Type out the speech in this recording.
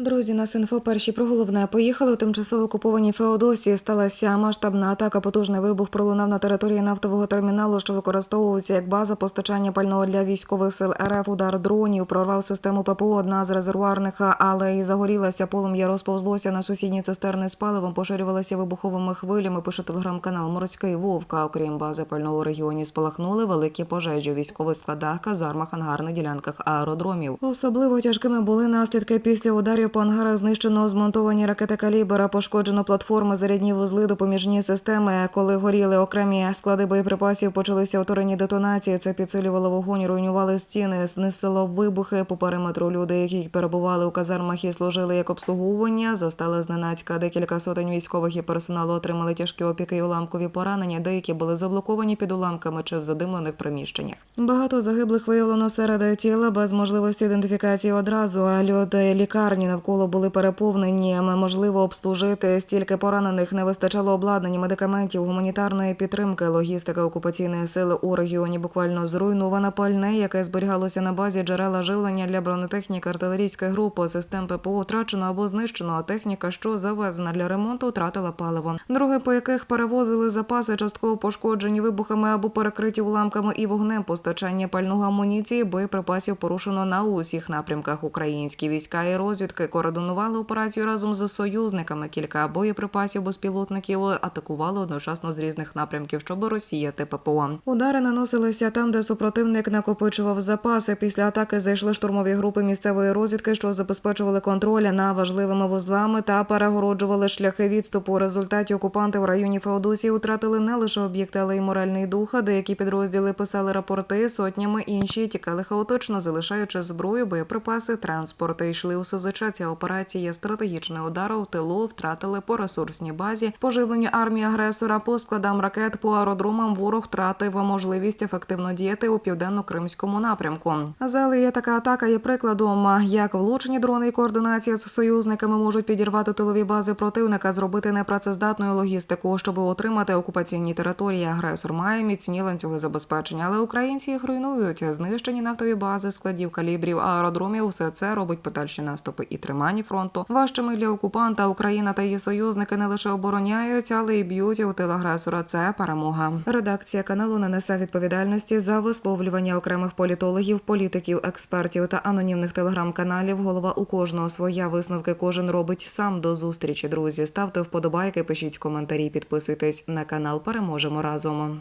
Друзі, нас інфо перші про головне. Поїхали у тимчасово окупованій Феодосії. Сталася масштабна атака. Потужний вибух пролунав на території нафтового терміналу, що використовувався як база постачання пального для військових сил РФ. Удар дронів прорвав систему ППО. Одна з резервуарних, але і загорілася. Полум'я розповзлося на сусідні цистерни з паливом. Поширювалася вибуховими хвилями. Пише телеграм-канал Морський Вовка. Окрім бази пального регіоні, спалахнули великі пожежі у військових складах, казармах, ангарних ділянках аеродромів. Особливо тяжкими були наслідки після ударів по знищено змонтовані ракети калібра, пошкоджено платформи, зарядні вузли, допоміжні системи. Коли горіли окремі склади боєприпасів, почалися уторені детонації. Це підсилювало вогонь, руйнували стіни, знесило вибухи по периметру. Люди, які перебували у казармах і служили як обслуговування, застали зненацька. Декілька сотень військових і персоналу отримали тяжкі опіки і уламкові поранення. Деякі були заблоковані під уламками чи в задимлених приміщеннях. Багато загиблих виявлено серед тіла без можливості ідентифікації одразу. А люди лікарні навколо були переповнені. Можливо обслужити стільки поранених не вистачало обладнання, медикаментів, гуманітарної підтримки. Логістика окупаційної сили у регіоні буквально зруйнована пальне, яке зберігалося на базі джерела живлення для бронетехніки артилерійської групи. Систем ППО втрачено або знищено. А техніка, що завезена для ремонту, втратила паливо. Дороги, по яких перевозили запаси, частково пошкоджені вибухами або перекриті уламками і вогнем. Постачання пального амуніції, боєприпасів порушено на усіх напрямках. Українські війська і розвідки координували операцію разом з союзниками. Кілька боєприпасів безпілотників атакували одночасно з різних напрямків, щоб розсіяти ППО. Удари наносилися там, де супротивник накопичував запаси. Після атаки зайшли штурмові групи місцевої розвідки, що забезпечували контроль на важливими вузлами та перегороджували шляхи відступу. У результаті окупанти в районі Феодосії втратили не лише об'єкти, але й моральний дух. Деякі підрозділи писали рапорти сотнями, інші тікали хаотично, залишаючи зброю, боєприпаси, транспорти. Йшли у СЗЧ. Ця операція є стратегічною ударом в тилу. Втратили по ресурсній базі, поживленню армії агресора, по складам ракет, по аеродромам. Ворог втратив можливість ефективно діяти у південно-кримському напрямку. Є така атака є прикладом, як влучені дрони і координація з союзниками можуть підірвати тилові бази противника, зробити непрацездатною логістику, щоб отримати окупаційні території. Агресор має міцні ланцюги забезпечення, але українці їх руйнують. Знищені нафтові бази, складів калібрів, аеродромів. Все це робить подальші наступи і тримання фронту. Важчими для окупанта Україна та її союзники не лише обороняють, але й б'ють у тил агресора. Це перемога. Редакція каналу не несе відповідальності за висловлювання окремих політологів, політиків, експертів та анонімних телеграм-каналів. Голова у кожного своя висновки кожен робить сам до зустрічі. Друзі, ставте вподобайки, пишіть коментарі, підписуйтесь на канал. Переможемо разом.